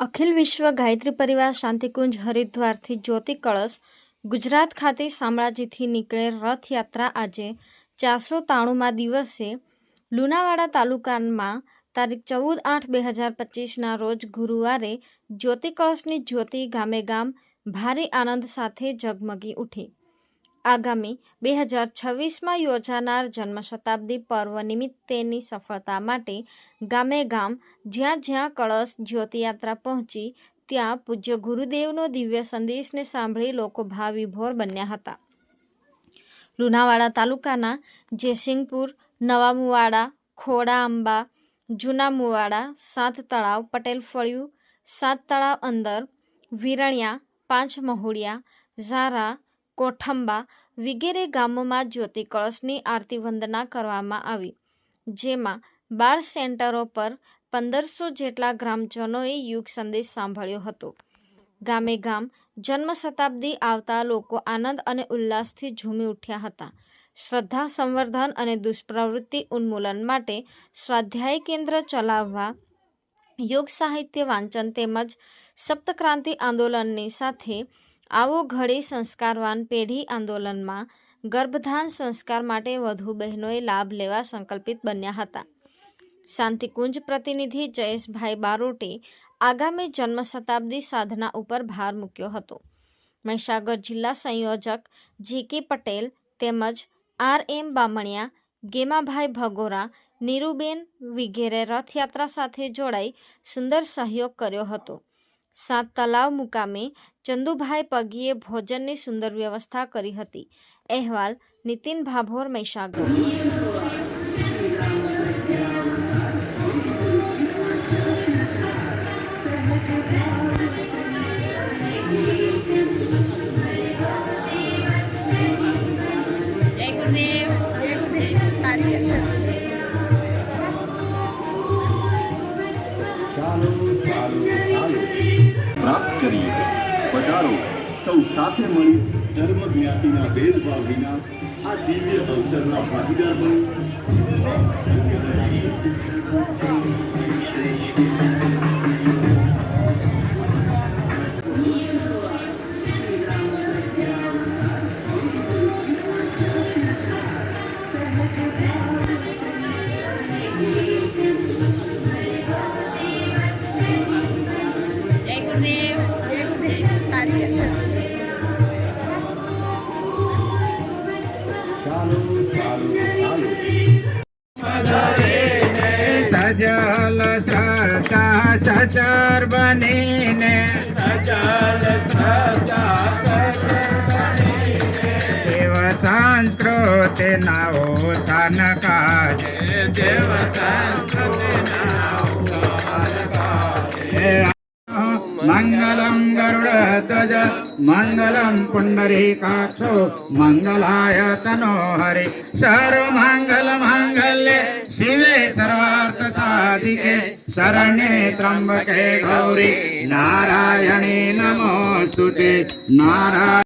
અખિલ વિશ્વ ગાયત્રી પરિવાર શાંતિકુંજ હરિદ્વારથી જ્યોતિ કળશ ગુજરાત ખાતે શામળાજીથી નીકળે રથયાત્રા આજે ચારસો તાણુંમાં દિવસે લુણાવાડા તાલુકામાં તારીખ ચૌદ આઠ બે હજાર પચીસના રોજ ગુરુવારે જ્યોતિ કળશની જ્યોતિ ગામે ગામ ભારે આનંદ સાથે ઝગમગી ઉઠી. આગામી બે હજાર છવ્વીસમાં યોજાનાર જન્મ શતાબ્દી પર્વ નિમિત્તેની સફળતા માટે ગામે ગામ જ્યાં જ્યાં કળશ જ્યોતિયાત્રા પહોંચી, ત્યાં પૂજ્ય ગુરુદેવનો દિવ્ય સંદેશને સાંભળી લોકો ભાવવિભોર બન્યા હતા. લુણાવાડા તાલુકાના જેસિંગપુર નવા મુવાડા ખોડા આંબા જૂના મુવાડા સાત તળાવ પટેલ ફળિયું, સાત તળાવ અંદર, વિરણ્યા, પાંચ મહુડિયા, ઝારા કોઠંબા વિગેરે ગામોમાં જ્યોતિ કળશની આરતી વંદના કરવામાં આવી, જેમાં બાર સેન્ટરો પર પંદરસો જેટલા ગ્રામજનોએ યુગ સંદેશ સાંભળ્યો હતો. ગામે ગામ જન્મ શતાબ્દી આવતા લોકો આનંદ અને ઉલ્લાસથી ઝૂમી ઉઠ્યા હતા. શ્રદ્ધા સંવર્ધન અને દુષ્પ્રવૃત્તિ ઉન્મૂલન માટે સ્વાધ્યાય કેન્દ્ર ચલાવવા, યોગ સાહિત્ય વાંચન તેમજ સપ્તક્રાંતિ આંદોલનની સાથે આવો ઘડી સંસ્કારવાન પેઢી આંદોલનમાં ગર્ભધાન સંસ્કાર માટે વધુ બહેનોએ લાભ લેવા સંકલ્પિત બન્યા હતા. શાંતિકુંજ પ્રતિનિધિ જયેશભાઈ બારોટે આગામી જન્મ શતાબ્દી સાધના ઉપર ભાર મૂક્યો હતો. મહીસાગર જિલ્લા સંયોજક જી કે પટેલ તેમજ આર એમ બામણિયા, ગેમાભાઈ ભગોરા, નીરુબેન વિગેરે રથયાત્રા સાથે જોડાઈ સુંદર સહયોગ કર્યો હતો. સાત તલાવ મુકામે ચંદુભાઈ પગીએ ભોજનની સુંદર વ્યવસ્થા કરી હતી. અહેવાલ નીતિન ભાભોર મહીસાગર. કરીએ. પધારો. સૌ સાથે મળી ધર્મ જ્ઞાતિના ભેદભાવ વિના આ દિવ્ય અવસરના ભાગીદાર બનો. તારી ચાલો ચાલો ચાલો સજલ શ્રદ્ધા સચર બનીને સજલ શ્રદ્ધા દેવ સંસ્કૃતિ ના ઉત્થાન मङ्गलं गरुडध्वज मङ्गलं पुण्डरीकाक्षो मङ्गलाय तनोहरि सर्वमङ्गलमाङ्गल्ये शिवे सर्वार्थसाधिके शरण्ये त्र्यम्बके गौरि नारायणे नमोऽस्तु ते नारायण